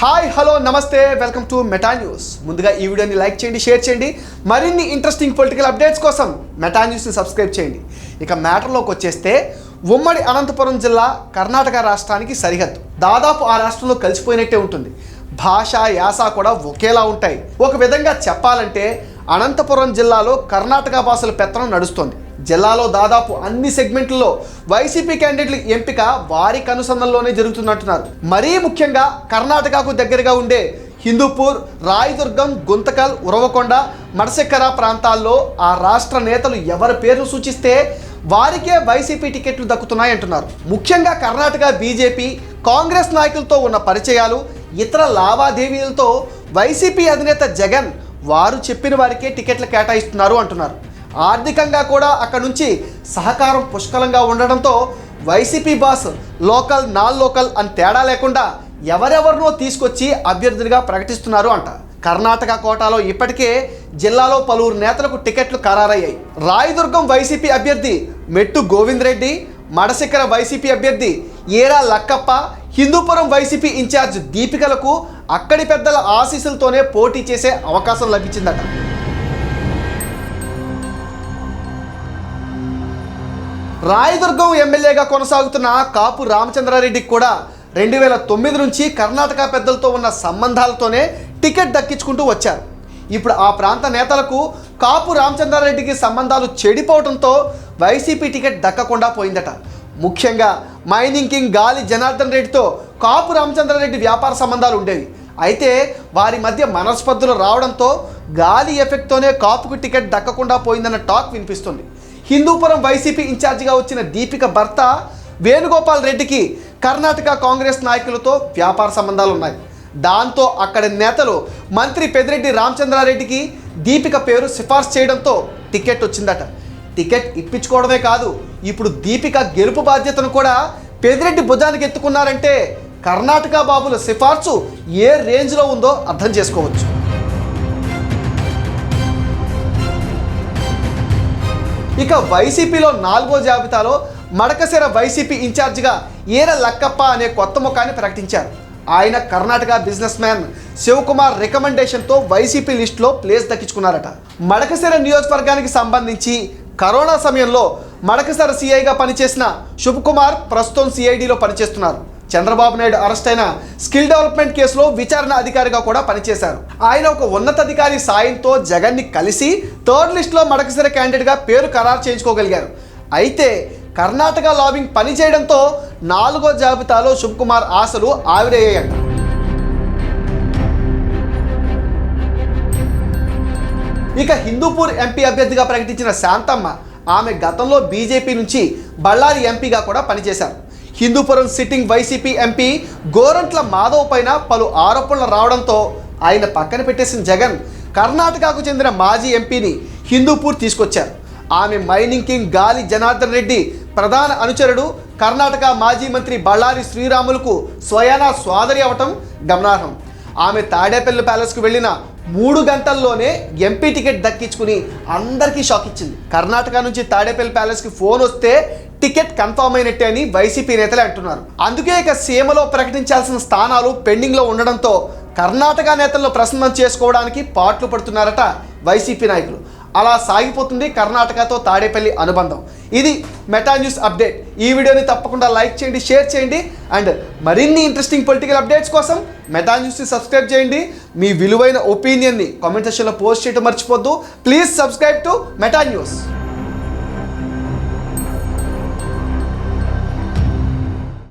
Hi hello నమస్తే welcome to meta news. ముందుగా ఈ వీడియోని లైక్ చేయండి షేర్ చేయండి. మరిన్ని ఇంట్రెస్టింగ్ పొలిటికల్ అప్డేట్స్ కోసం మెటా న్యూస్ని సబ్స్క్రైబ్ చేయండి. ఇక మ్యాటర్లోకి వచ్చేస్తే ఉమ్మడి అనంతపురం జిల్లా కర్ణాటక రాష్ట్రానికి సరిహద్దు. దాదాపు ఆ రాష్ట్రంలో కలిసిపోయినట్టే ఉంటుంది. భాష యాస కూడా ఒకేలా ఉంటాయి. ఒక విధంగా చెప్పాలంటే అనంతపురం జిల్లాలో కర్ణాటక భాషల పెత్తనం నడుస్తోంది. జిల్లాలో దాదాపు అన్ని సెగ్మెంట్లలో వైసీపీ క్యాండిడేట్ల ఎంపిక వారి కనుసంధంలోనే జరుగుతున్నట్టున్నారు. మరీ ముఖ్యంగా కర్ణాటకకు దగ్గరగా ఉండే హిందూపూర్ రాయదుర్గం గుంతకల్ ఉరవకొండ మడసెక్కర ప్రాంతాల్లో ఆ రాష్ట్ర నేతలు ఎవరి పేర్లు సూచిస్తే వారికే వైసీపీ టికెట్లు దక్కుతున్నాయి అంటున్నారు. ముఖ్యంగా కర్ణాటక బీజేపీ కాంగ్రెస్ నాయకులతో ఉన్న పరిచయాలు ఇతర లావాదేవీలతో వైసీపీ అధినేత జగన్ వారు చెప్పిన వారికే టికెట్లు కేటాయిస్తున్నారు అంటున్నారు. ఆర్థికంగా కూడా అక్కడ నుంచి సహకారం పుష్కలంగా ఉండడంతో YCP boss local non local అని తేడా లేకుండా ఎవరెవరినో తీసుకొచ్చి అభ్యర్థులుగా ప్రకటిస్తున్నారు అంట. కర్ణాటక కోటాలో ఇప్పటికే జిల్లాలో పలువురు నేతలకు టికెట్లు ఖరారయ్యాయి. రాయదుర్గం వైసీపీ అభ్యర్థి మెట్టు గోవింద్ రెడ్డి మడశిఖర వైసీపీ అభ్యర్థి ఏరా లక్కప్ప హిందూపురం వైసీపీ ఇన్ఛార్జ్ దీపికలకు అక్కడి పెద్దల ఆశీస్సులతోనే పోటీ చేసే అవకాశం లభించిందట. రాయదుర్గం ఎమ్మెల్యేగా కొనసాగుతున్న కాపు రామచంద్రారెడ్డికి కూడా రెండు వేల తొమ్మిది నుంచి కర్ణాటక పెద్దలతో ఉన్న సంబంధాలతోనే టికెట్ దక్కించుకుంటూ వచ్చారు. ఇప్పుడు ఆ ప్రాంత నేతలకు కాపు రామచంద్రారెడ్డికి సంబంధాలు చెడిపోవడంతో వైసీపీ టికెట్ దక్కకుండా పోయిందట. ముఖ్యంగా మైనింగ్ కింగ్ గాలి జనార్దన్ రెడ్డితో కాపు రామచంద్రారెడ్డి వ్యాపార సంబంధాలు ఉండేవి. అయితే వారి మధ్య మనస్పర్ధలు రావడంతో గాలి ఎఫెక్ట్తోనే కాపుకు టికెట్ దక్కకుండా పోయిందన్న టాక్ వినిపిస్తుంది. హిందూపురం వైసీపీ ఇన్ఛార్జిగా వచ్చిన దీపిక భర్త వేణుగోపాల్ రెడ్డికి కర్ణాటక కాంగ్రెస్ నాయకులతో వ్యాపార సంబంధాలు ఉన్నాయి. దాంతో అక్కడి నేతలు మంత్రి పెదిరెడ్డి రామచంద్రారెడ్డికి దీపిక పేరు సిఫార్సు చేయడంతో టికెట్ వచ్చిందట. టికెట్ ఇప్పించుకోవడమే కాదు ఇప్పుడు దీపిక గెలుపు బాధ్యతను కూడా పెదిరెడ్డి భుజానికి ఎత్తుకున్నారంటే కర్ణాటక బాబుల సిఫార్సు ఏ రేంజ్లో ఉందో అర్థం చేసుకోవచ్చు. ఇక వైసీపీలో నాలుగో జాబితాలో మడకశిర వైసీపీ ఇన్ఛార్జిగా ఈర లక్కప్ప అనే కొత్త ముఖాన్ని ప్రకటించారు. ఆయన కర్ణాటక బిజినెస్ మ్యాన్ శివకుమార్ రికమెండేషన్తో వైసీపీ లిస్టులో ప్లేస్ దక్కించుకున్నారట. మడకశిర నియోజకవర్గానికి సంబంధించి కరోనా సమయంలో మడకశిర సీఐగా పనిచేసిన శుభకుమార్ ప్రస్తుతం సిఐడిలో పనిచేస్తున్నారు. చంద్రబాబు నాయుడు అరెస్ట్ అయిన స్కిల్ డెవలప్మెంట్ కేసులో విచారణ అధికారిగా కూడా పనిచేశారు. ఆయన ఒక ఉన్నతాధికారి సాయంతో జగన్ని కలిసి థర్డ్ లిస్ట్లో మడకసిర క్యాండిడేట్గా పేరు ఖరారు చేయించుకోగలిగారు. అయితే కర్ణాటక లాబింగ్ పనిచేయడంతో నాలుగో జాబితాలో శుభకుమార్ ఆశలు ఆవిరయ్యాయంట. ఇక హిందూపూర్ ఎంపీ అభ్యర్థిగా ప్రకటించిన శాంతమ్మ ఆమె గతంలో బీజేపీ నుంచి బళ్ళారి ఎంపీగా కూడా పనిచేశారు. Hindupuram sitting YCP MP Gorantla Madhav పైన పలు ఆరోపణలు రావడంతో ఆయన పక్కన పెట్టేసిన జగన్. కర్ణాటకకు చెందిన మాజీ ఎంపీని హిందూపూర్ తీసుకొచ్చారు. ఆమె మైనింగ్ కింగ్ గాలి జనార్దన్ రెడ్డి ప్రధాన అనుచరుడు కర్ణాటక మాజీ మంత్రి బళ్ళారి శ్రీరాములకు స్వయానా సోదరి అవటం గమనార్హం. ఆమె తాడేపల్లి ప్యాలెస్కు వెళ్ళిన మూడు గంటల్లోనే ఎంపీ టికెట్ దక్కించుకుని అందరికీ షాక్ ఇచ్చింది. కర్ణాటక నుంచి తాడేపల్లి ప్యాలెస్కి ఫోన్ వస్తే టికెట్ కన్ఫర్మ్ అయినట్టే అని వైసీపీ నేతలే అంటున్నారు. అందుకే ఇక సీమలో ప్రకటించాల్సిన స్థానాలు పెండింగ్లో ఉండడంతో కర్ణాటక నేతలను ప్రసన్నం చేసుకోవడానికి పాట్లు పడుతున్నారట వైసీపీ నాయకులు. అలా సాగిపోతుంది కర్ణాటకతో తాడేపల్లి అనుబంధం. ఇది మెటా న్యూస్ అప్డేట్. ఈ వీడియోని తప్పకుండా లైక్ చేయండి షేర్ చేయండి అండ్ మరిన్ని ఇంట్రెస్టింగ్ పొలిటికల్ అప్డేట్స్ కోసం మెటా న్యూస్ని సబ్స్క్రైబ్ చేయండి. మీ విలువైన ఒపీనియన్ని కామెంట్ సెక్షన్లో పోస్ట్ చేయడం మర్చిపోద్దు. Please subscribe to Meta News.